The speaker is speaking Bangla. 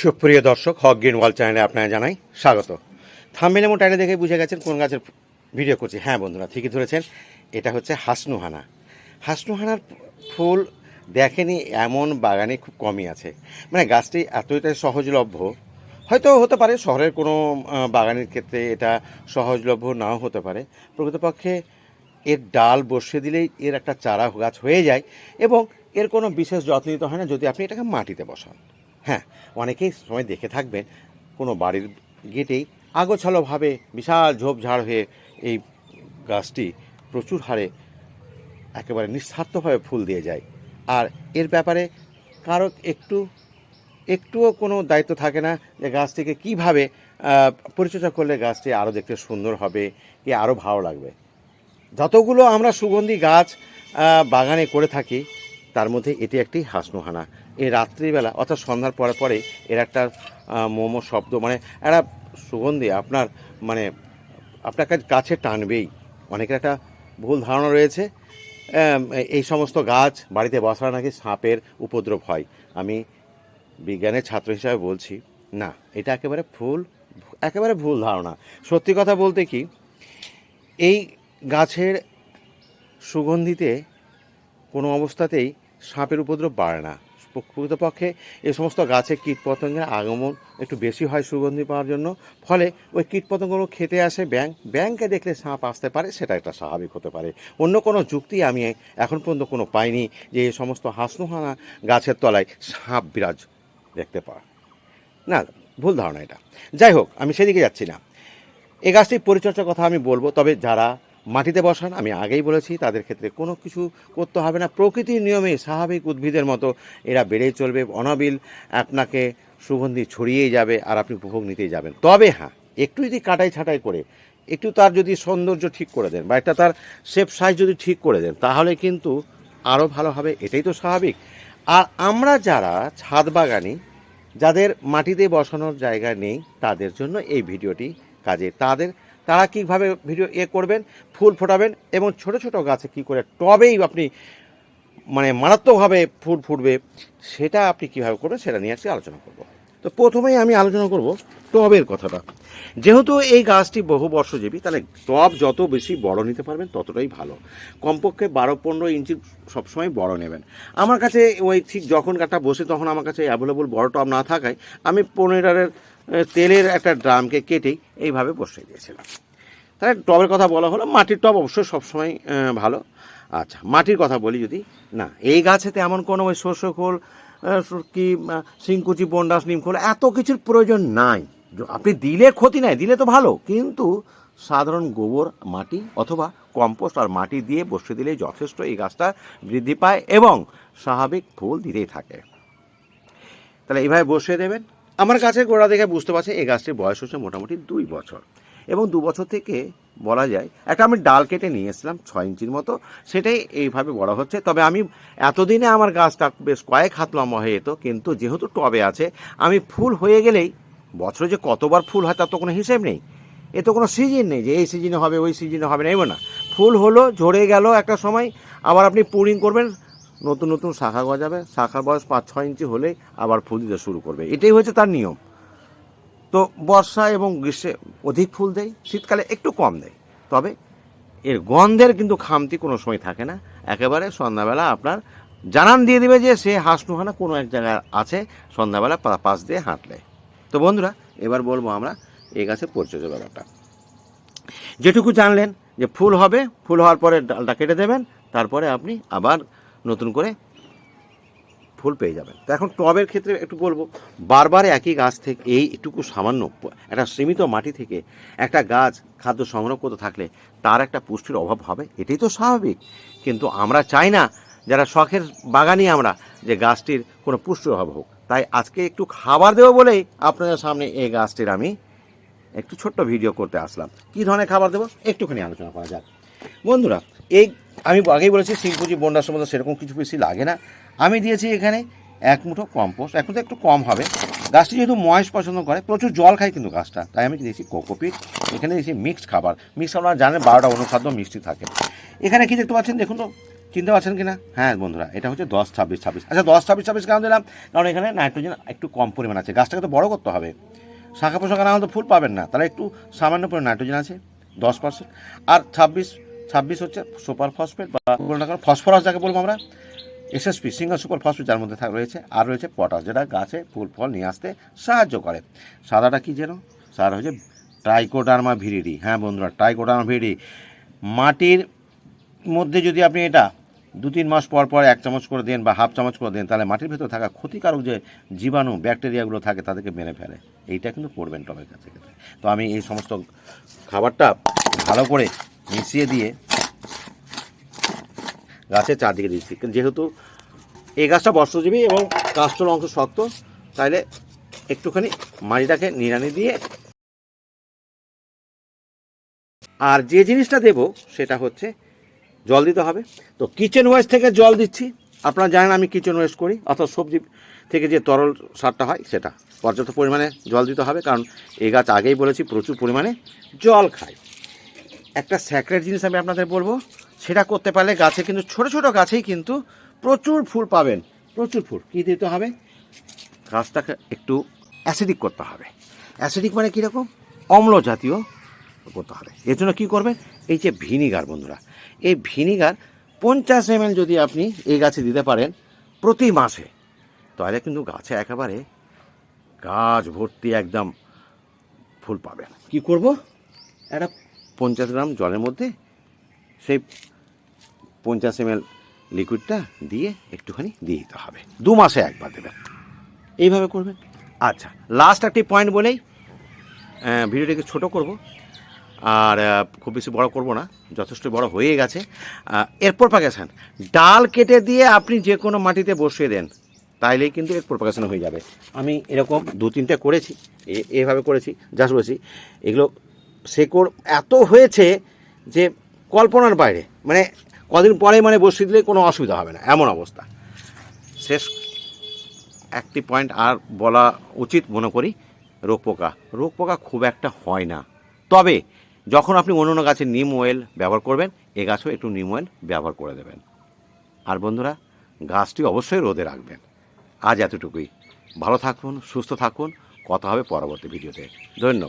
সুপ্রিয় দর্শক, হক গ্রিন ওয়াল চ্যানেলে আপনারা জানাই স্বাগত। থাম্বেল এবং টাইলে দেখে বুঝে গেছেন কোন গাছের ভিডিও করছি। হ্যাঁ বন্ধুরা, ঠিকই ধরেছেন। এটা হচ্ছে হাসনুহানা। হাসনুহানার ফুল দেখেনি এমন বাগানে খুব কমই আছে। মানে গাছটি এতটাই সহজলভ্য, হয়তো হতে পারে শহরের কোনো বাগানের ক্ষেত্রে এটা সহজলভ্য নাও হতে পারে। প্রকৃতপক্ষে এর ডাল বসিয়ে দিলেই এর একটা চারা গাছ হয়ে যায় এবং এর কোনো বিশেষ যত্ন নিতে হয় না যদি আপনি এটাকে মাটিতে বসান। হ্যাঁ অনেকেই সময় দেখে থাকবেন, কোনো বাড়ির গেটেই আগোছালোভাবে বিশাল ঝোপঝাড় হয়ে এই গাছটি প্রচুর হারে একেবারে নিঃস্বার্থভাবে ফুল দিয়ে যায়। আর এর ব্যাপারে কারও একটু, একটুও কোনো দায়িত্ব থাকে না যে গাছটিকে কীভাবে পরিচর্যা করলে গাছটি আরও দেখতে সুন্দর হবে, কি আরও ভালো লাগবে। যতগুলো আমরা সুগন্ধি গাছ বাগানে করে থাকি তার মধ্যে এটি একটি হাসনুহানা। এই রাত্রিবেলা, অর্থাৎ সন্ধ্যার পরে পরে এর একটা মোমো শব্দ মানে একটা সুগন্ধি আপনার মানে আপনার কাছে টানবেই। অনেকের একটা ভুল ধারণা রয়েছে। এই সমস্ত গাছ বাড়িতে বসানো নাকি সাপের উপদ্রব হয়। আমি বিজ্ঞানের ছাত্র হিসাবে বলছি, না, এটা একেবারে ভুল একেবারে ভুল ধারণা। সত্যি কথা বলতে কি, এই গাছের সুগন্ধিতে কোনো অবস্থাতেই সাপের উপদ্রব বাড়ে না। প্রকৃতপক্ষে এ সমস্ত গাছে কীটপতঙ্গের আগমন একটু বেশি হয় সুগন্ধি পাওয়ার জন্য। ফলে ওই কীটপতঙ্গগুলো খেতে আসে ব্যাং ব্যাংকে দেখলে সাপ আসতে পারে, সেটা একটা স্বাভাবিক হতে পারে। অন্য কোনো যুক্তি আমি এখন পর্যন্ত কোনো পাইনি যে এই সমস্ত হাসনুহানা গাছের তলায় সাপ বিরাজ দেখতে পাওয়া। না, ভুল ধারণা এটা। যাই হোক, আমি সেদিকে যাচ্ছি না। এই গাছটির পরিচর্যার কথা আমি বলব, তবে যারা মাটিতে বসান, আমি আগেই বলেছি, তাদের ক্ষেত্রে কোনো কিছু করতে হবে না। প্রকৃতির নিয়মে স্বাভাবিক উদ্ভিদের মতো এরা বেড়েই চলবে, অনাবিল আপনাকে সুগন্ধি ছড়িয়েই যাবে আর আপনি উপভোগ নিতেই যাবেন। তবে হ্যাঁ একটু যদি কাটাই ছাটাই করে, একটু তার যদি সৌন্দর্য ঠিক করে দেন বা একটা তার শেপ সাইজ যদি ঠিক করে দেন, তাহলে কিন্তু আরও ভালো হবে, এটাই তো স্বাভাবিক। আর আমরা যারা ছাদ বাগানি, যাদের মাটিতে বসানোর জায়গা নেই, তাদের জন্য এই ভিডিওটি কাজে, তাদের তারা কীভাবে ভিডিও এ করবেন, ফুল ফোটাবেন এবং ছোট ছোট গাছে কি করে টবেই আপনি মানে মারাত্মকভাবে ফুল ফুটবে, সেটা আপনি কীভাবে করবেন সেটা নিয়ে আজকে আলোচনা করব। তো প্রথমেই আমি আলোচনা করব টবের কথাটা। যেহেতু এই গাছটি বহু বর্ষজীবী, তাহলে টব যত বেশি বড় নিতে পারবেন ততটাই ভালো। কমপক্ষে বারো পনেরো ইঞ্চি সবসময় বড় নেবেন। আমার কাছে ওই ঠিক যখন গাছটা বসে তখন আমার কাছে অ্যাভেলেবল বড় টব না থাকায় আমি পনেরোর তেলের একটা ড্রামকে কেটেই এইভাবে বসিয়ে দিয়েছিলাম। তাহলে টবের কথা বলা হলো, মাটির টব অবশ্যই সবসময় ভালো। আচ্ছা মাটির কথা বলি যদি, না, এই গাছেতে এমন কোনো ওই শস্য খোল কি শিংকুচি, বন্ডাস, নিম খোল, এত কিছুর প্রয়োজন নাই। আপনি দিলে ক্ষতি নাই, দিলে তো ভালো, কিন্তু সাধারণ গোবর, মাটি অথবা কম্পোস্ট আর মাটি দিয়ে বসিয়ে দিলে যথেষ্ট এই গাছটা বৃদ্ধি পায় এবং স্বাভাবিক ফুল দিতেই থাকে। তাহলে এইভাবে বসিয়ে দেবেন আমার গাছের গোড়া দেখে বুঝতে পারছি এই গাছটির বয়স হচ্ছে মোটামুটি দুই বছর। এবং দু বছর থেকে বলা যায়, একটা আমি ডাল কেটে নিয়ে এসেছিলাম ছয় ইঞ্চির মতো, সেটাই এইভাবে বড় হচ্ছে। তবে আমি এতদিনে আমার গাছটা বেশ কয়েক হাত লম্বা হয়ে যেত, কিন্তু যেহেতু টবে আছে, আমি ফুল হয়ে গেলেই বছরে যে কতবার ফুল হয় তার তো কোনো হিসেব নেই। এ তো কোনো সিজন নেই যে এই সিজনে হবে, ওই সিজনে হবে না, এমন না। ফুল হলো, ঝরে গেল একটা সময়, আবার আপনি পুরিং করবেন নতুন নতুন শাখা গজাবে, শাখার বয়স পাঁচ, ছয় ইঞ্চি হলেই আবার ফুল দিতে শুরু করবে। এটাই হচ্ছে তার নিয়ম। তো বর্ষা এবং গ্রীষ্মে অধিক ফুল দেয়, শীতকালে একটু কম দেয়। তবে এর গন্ধের কিন্তু খামতি কোনো সময় থাকে না। একেবারে সন্ধ্যাবেলা আপনার জানান দিয়ে দিবে যে সে হাঁসনুহানা কোনো এক জায়গায় আছে, সন্ধ্যাবেলা পাশ দিয়ে হাঁটলে। তো বন্ধুরা, এবার বলব আমরা এই গাছের পরিচর্যা ব্যাপারটা। যেটুকু জানলেন যে ফুল হবে, ফুল হওয়ার পরে ডালটা কেটে দেবেন, তারপরে আপনি আবার নতুন করে ফুল পেয়ে যাবেন। তো এখন টবের ক্ষেত্রে একটু বলব, বারবার একই গাছ থেকে এই একটুকু সামান্য একটা সীমিত মাটি থেকে একটা গাছ খাদ্য সংগ্রহ করতে থাকলে তার একটা পুষ্টির অভাব হবে, এটাই তো স্বাভাবিক। কিন্তু আমরা চাই না, যারা শখের বাগানি আমরা, যে গাছটির কোনো পুষ্টির অভাব হোক। তাই আজকে একটু খাবার দেবো বলেই আপনাদের সামনে এই গাছটির আমি একটু ছোট্ট ভিডিও করতে আসলাম। কী ধরনের খাবার দেবো? একটুখানি আলোচনা করা যাক। বন্ধুরা, এই আমি আগেই বলেছি শিলপুজি বন্ডার সময় সেরকম কিছু বেশি লাগে না। আমি দিয়েছি এখানে এক মুঠো কম্পোস্ট, এখন তো একটু কম হবে। গাছটি যেহেতু ময়েস পছন্দ করে, প্রচুর জল খায় কিন্তু গাছটা। তাই আমি দিয়েছি কোকোপিট, এখানে দিয়েছি মিক্সড খাবার। মিক্সড আপনারা জানেন, বারোটা অনুখাদ্য মিষ্টি থাকে। এখানে কি দেখতে পাচ্ছেন দেখুন তো, চিনতে পারছেন কি না হ্যাঁ বন্ধুরা, এটা হচ্ছে দশ ছাব্বিশ ছাব্বিশ। আচ্ছা দশ ছাব্বিশ ছাব্বিশ কেন দিলাম? কারণ এখানে নাইট্রোজেন একটু কম পরিমাণ আছে। গাছটাকে তো বড় করতে হবে। শাখা পোশাখা না হলে ফুল পাবেন না। তাহলে একটু সামান্য পরিমাণ নাইট্রোজেন আছে, দশ পার্সেন্ট আর ছাব্বিশ ছাব্বিশ হচ্ছে সুপার ফসফেট বা ফসফরাস যাকে বলব আমরা এসএসপি সিঙ্গল সুপার ফসফেট যার মধ্যে রয়েছে। আর রয়েছে পটাশ যেটা গাছে ফুল ফল নিয়ে আসতে সাহায্য করে। সাদাটা কী যেন? সাদা হচ্ছে ট্রাইকোডার্মা ভিরিডি হ্যাঁ বন্ধুরা ট্রাইকোডার্মা ভিরিডি মাটির মধ্যে যদি আপনি এটা দু তিন মাস পর পর এক চামচ করে দেন বা হাফ চামচ করে দেন, তাহলে মাটির ভেতর থাকা ক্ষতিকারক যে জীবাণু ব্যাকটেরিয়াগুলো থাকে, তাদেরকে মেরে ফেলে। এইটা কিন্তু করবেন টবের কাছে তো আমি এই সমস্ত খাবারটা ভালো করে মিশিয়ে দিয়ে গাছের চারদিকে দিচ্ছি যেহেতু এই গাছটা বর্ষজীবী এবং কাস্টর অংশ শক্ত, তাইলে একটুখানি মাটিটাকে নিড়ানি দিয়ে আর যে জিনিসটা দেব সেটা হচ্ছে জল দিতে হবে। তো কিচেন ওয়েস্ট থেকে জল দিচ্ছি। আপনারা জানেন আমি কিচেন ওয়েস্ট করি, অর্থাৎ সবজি থেকে যে তরল সারটা হয় সেটা। পর্যাপ্ত পরিমাণে জল দিতে হবে, কারণ এই গাছ আগেই বলেছি প্রচুর পরিমাণে জল খায়। একটা স্যাক্রেট জিনিস আমি আপনাদের বলব, সেটা করতে পারলে গাছে কিন্তু, ছোট ছোট গাছেই কিন্তু প্রচুর ফুল পাবেন। প্রচুর ফুল। কী দিতে হবে? গাছটাকে একটু অ্যাসিডিক করতে হবে। অ্যাসিডিক মানে কীরকম অম্ল জাতীয় করতে হবে। এর জন্য কী করবেন? এই যে ভিনিগার বন্ধুরা, এই ভিনিগার পঞ্চাশ এম যদি আপনি এই গাছে দিতে পারেন প্রতি মাসে, তাহলে কিন্তু গাছে একেবারে গাছ ভর্তি একদম ফুল পাবেন। কি করব? একটা পঞ্চাশ গ্রাম জলের মধ্যে সেই পঞ্চাশ এম লিকুইডটা দিয়ে একটুখানি দিয়ে দিতে হবে। দু মাসে একবার দেবেন। এইভাবে করবেন? আচ্ছা লাস্ট একটি পয়েন্ট বলেই ভিডিওটিকে ছোট করব আর খুব বেশি বড় করব না যথেষ্ট বড় হয়ে গেছে। আহ, এর প্রপাগেশন ডাল কেটে দিয়ে আপনি যে কোনো মাটিতে বসিয়ে দেন তাইলেই কিন্তু এর প্রপাগেশন হয়ে যাবে। আমি এরকম দু তিনটে করেছি এ- এভাবে করেছি জাস্ট বলেছি। এগুলো শেকড় এত হয়েছে যে কল্পনার বাইরে। মানে কদিন পরে মানে বসিয়ে দিলে কোনো অসুবিধা হবে না, এমন অবস্থা। শেষ একটি পয়েন্ট আর বলা উচিত মনে করি, রোগ পোকা। রোগ পোকা খুব একটা হয় না। তবে যখন আপনি অন্য অন্য গাছে নিম অয়েল ব্যবহার করবেন, এ গাছও একটু নিম অয়েল ব্যবহার করে দেবেন। আর বন্ধুরা, গাছটি অবশ্যই রোদে রাখবেন। আজ এতটুকুই। ভালো থাকুন, সুস্থ থাকুন। কথা হবে পরবর্তী ভিডিওতে। ধন্যবাদ।